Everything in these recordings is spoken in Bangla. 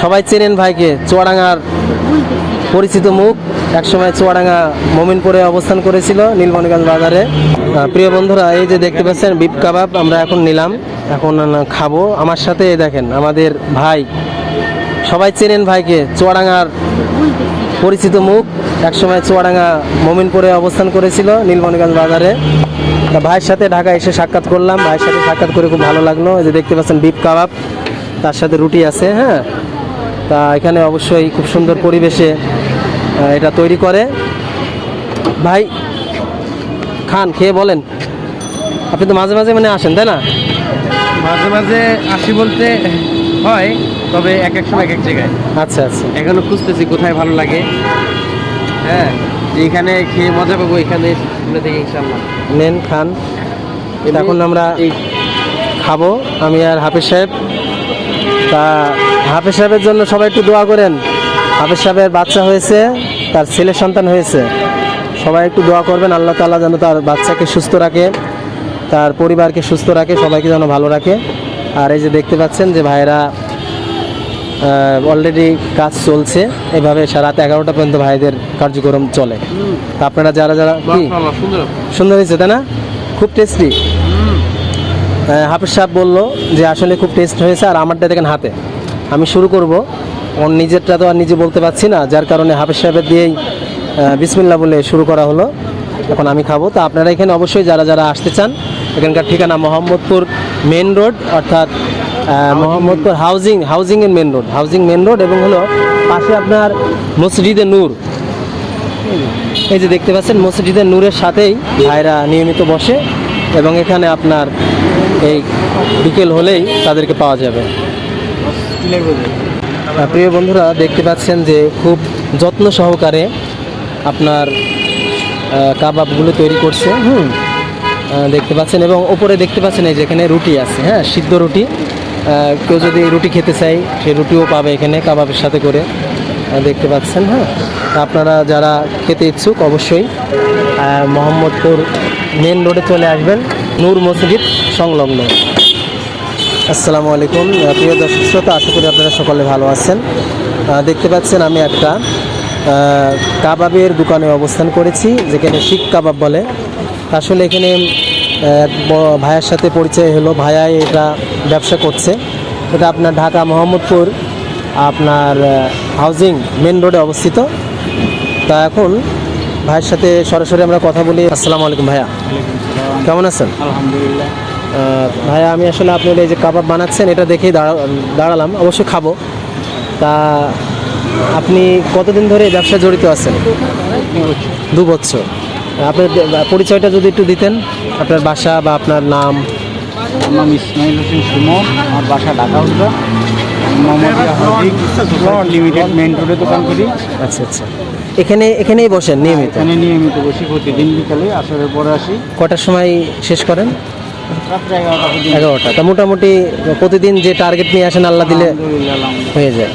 সবাই চেনেন ভাইকে, চুয়াডাঙ্গার পরিচিত মুখ। একসময় চুয়াডাঙ্গা মোমিনপুরে অবস্থান করেছিল নীলমণিগঞ্জ বাজারে। প্রিয় বন্ধুরা, এই যে দেখতে পাচ্ছেন বিপ কাবাব, আমরা এখন নিলাম। এখন খাব। আমার সাথে দেখেন, আমাদের ভাই। সবাই চেনেন ভাইকে, চুয়াডাঙ্গার পরিচিত মুখ। একসময় চুয়াডাঙ্গা মোমিনপুরে অবস্থান করেছিল নীলমণিগঞ্জ বাজারে। তা ভাইয়ের সাথে ঢাকা এসে সাক্ষাৎ করলাম। ভাইয়ের সাথে সাক্ষাৎ করে খুব ভালো লাগল। এই যে দেখতে পাচ্ছেন বিপ কাবাব। তার সাথে রুটি আছে হ্যাঁ? তা এখানে অবশ্যই খুব সুন্দর পরিবেশে এটা তৈরি করে। ভাই খান খেয়ে বলেন। আপনি তো মাঝে মাঝে মানে আসেন তাই না? মাঝে মাঝে আসি বলতে হয় তবে এক এক সময় এক এক জায়গায়। আচ্ছা আচ্ছা। এখনও খুঁজতেছি কোথায় ভালো লাগে। হ্যাঁ এখানে খেয়ে মজা পাবো এখানে শুনে থেকে ইনশাল্লাহ নেন খান। এখন আমরা খাব আমি আর হাফিজ সাহেব। তা হাফিজ সাহেবের জন্য সবাই একটু দোয়া করেন। হাফিজ সাহেবের বাচ্চা হয়েছে তার ছেলে সন্তান হয়েছে। সবাই একটু দোয়া করবেন আল্লাহ তাআলা যেন তার বাচ্চাকে সুস্থ রাখে তার পরিবারকে সুস্থ রাখে সবাইকে যেন ভালো রাখে। আর এই যে দেখতে পাচ্ছেন যে ভাইরা অলরেডি কাজ চলছে। এভাবে রাত এগারোটা পর্যন্ত ভাইদের কার্যক্রম চলে। তা আপনারা যারা যারা কি? সুন্দর। হয়েছে তাই না? খুব টেস্টি হাফিজ সাহেব বলল যে আসলে খুব টেস্ট হয়েছে আর আমারটা দেখেন হাতে। আমি শুরু করব। ওর নিজেরটা তো আর নিজে বলতে পারছি না যার কারণে হাফিজ সাহেবের দিয়েই বিসমিল্লা বলে শুরু করা হলো। এখন আমি খাব। তো আপনারা এখানে অবশ্যই যারা যারা আসতে চান এখানকার ঠিকানা মোহাম্মদপুর মেন রোড অর্থাৎ মোহাম্মদপুর হাউজিং হাউজিং এর main road. Housing main road এবং হলো পাশে আপনার মসজিদে নূর। এই যে দেখতে পাচ্ছেন মসজিদের নূরের সাথেই ভাইরা নিয়মিত বসে এবং এখানে আপনার এই বিকেল হলেই তাদেরকে পাওয়া যাবে। প্রিয় বন্ধুরা, দেখতে পাচ্ছেন যে খুব যত্ন সহকারে আপনার কাবাবগুলো তৈরি করছে, হুম? দেখতে পাচ্ছেন এবং ওপরে দেখতে পাচ্ছেন এই যে এখানে রুটি আছে হ্যাঁ? সিদ্ধ রুটি। কেউ যদি রুটি খেতে চাই সে রুটিও পাবে এখানে কাবাবের সাথে করে দেখতে পাচ্ছেন হ্যাঁ? আপনারা যারা খেতে ইচ্ছুক, অবশ্যই মোহাম্মদপুর মেন রোডে চলে আসবেন, নূর মসজিদ সংলগ্ন। আসসালামু আলাইকুম। প্রিয় দর্শক শ্রোতা আশা করি আপনারা সকলে ভালো আছেন। দেখতে পাচ্ছেন আমি একটা কাবাবের দোকানে অবস্থান করেছি যেখানে শিখ কাবাব বলে। আসলে এখানে এক ভাইয়ের সাথে পরিচয় হলো। ভাইয়া এটা ব্যবসা করছে। এটা আপনার ঢাকা মোহাম্মদপুর আপনার হাউজিং মেন রোডে অবস্থিত। তা এখন ভাইয়ের সাথে সরাসরি আমরা কথা বলি। আসসালামু আলাইকুম ভাইয়া। কেমন আছেন? আলহামদুলিল্লাহ। ভাইয়া আমি আসলে আপনার এই যে কাবাব বানাচ্ছেন এটা দেখেই দাঁড়া- দাঁড়ালাম। অবশ্যই খাব। তা আপনি কতদিন ধরে এই ব্যবসায় জড়িত আছেন? দু বছর। আপনার পরিচয়টা যদি একটু দিতেন আপনার বাসা বা আপনার নাম। আমার নাম ইসমাইল হোসেন সুমন আমার বাসা ঢাকা হাউজিং লিমিটেড মেইন রোডে দোকান করি। আচ্ছা আচ্ছা। এখানে এখানেই বসেন নিয়মিত? এখানে নিয়মিত বসি প্রতিদিন বিকালে আসরের পরে আসি। কটার সময় শেষ করেন? এগারোটা তা মোটামুটি প্রতিদিন যে টার্গেট নিয়ে আসেন আল্লাহ দিলে। হয়ে যায়।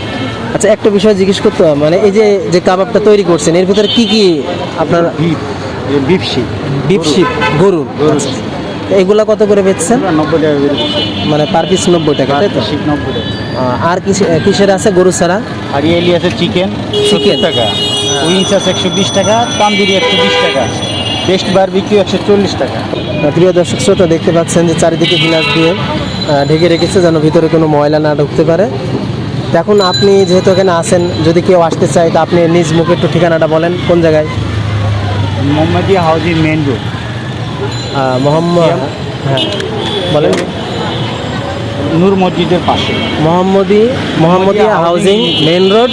আচ্ছা একটা বিষয় জিজ্ঞেস করতে হবে, মানে এই যে যে কাবাবটা তৈরি করছেন এর ভিতরে কি কি আপনার বিফ যে বিফসি বিফ শিপ গরুর। এগুলা কত করে বেচছেন? নব্বই টাকা করে মানে পার পিস নব্বই টাকা তাই তো? নব্বই টাকা। আর কিসে- কিসের আছে গরু ছাড়া? হারিয়ালি আছে চিকেন চিকেন টাকা। উইংস আছে একশো বিশ টাকা তান্দুরি একশো বিশ টাকা। বেস্ট বারবিকিউ একশো চল্লিশ টাকা। প্রিয় দর্শক শ্রোতা দেখতে পাচ্ছেন যে চারিদিকে গিলাস দিয়ে ঢেকে রেখেছে যেন ভিতরে কোনো ময়লা না ঢুকতে পারে। এখন আপনি যেহেতু এখানে আসেন যদি কেউ আসতে চায় তা আপনি নিজ মুখে একটু ঠিকানাটা বলেন। কোন জায়গায়? Mohammadia housing main road. Mohammad হ্যাঁ বলেন। নূর মসজিদের পাশে। Mohammadi Mohammadia housing main road.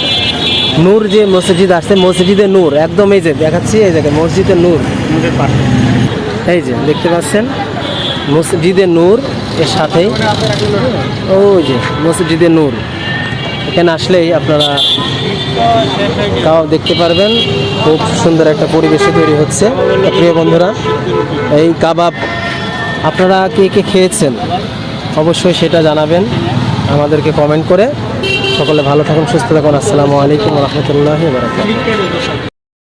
Noor যে মসজিদ আসছে মসজিদে নূর। একদম এই যে দেখাচ্ছি এই জায়গায় মসজিদে নূর। নূরের পাশে। এই যে, দেখতে পাচ্ছেন? মসজিদে নূর, এর সাথেই ওই যে, মসজিদে নূর। এখানে আসলেই আপনারা তাও দেখতে পারবেন, খুব সুন্দর একটা পরিবেশে তৈরি হচ্ছে। প্রিয় বন্ধুরা, এই কাবাব আপনারা কে কে খেয়েছেন? অবশ্যই সেটা জানাবেন, আমাদেরকে কমেন্ট করে। সকলে ভালো থাকুন, সুস্থ থাকুন। আসসালামু আলাইকুম রহমতুল্লাহ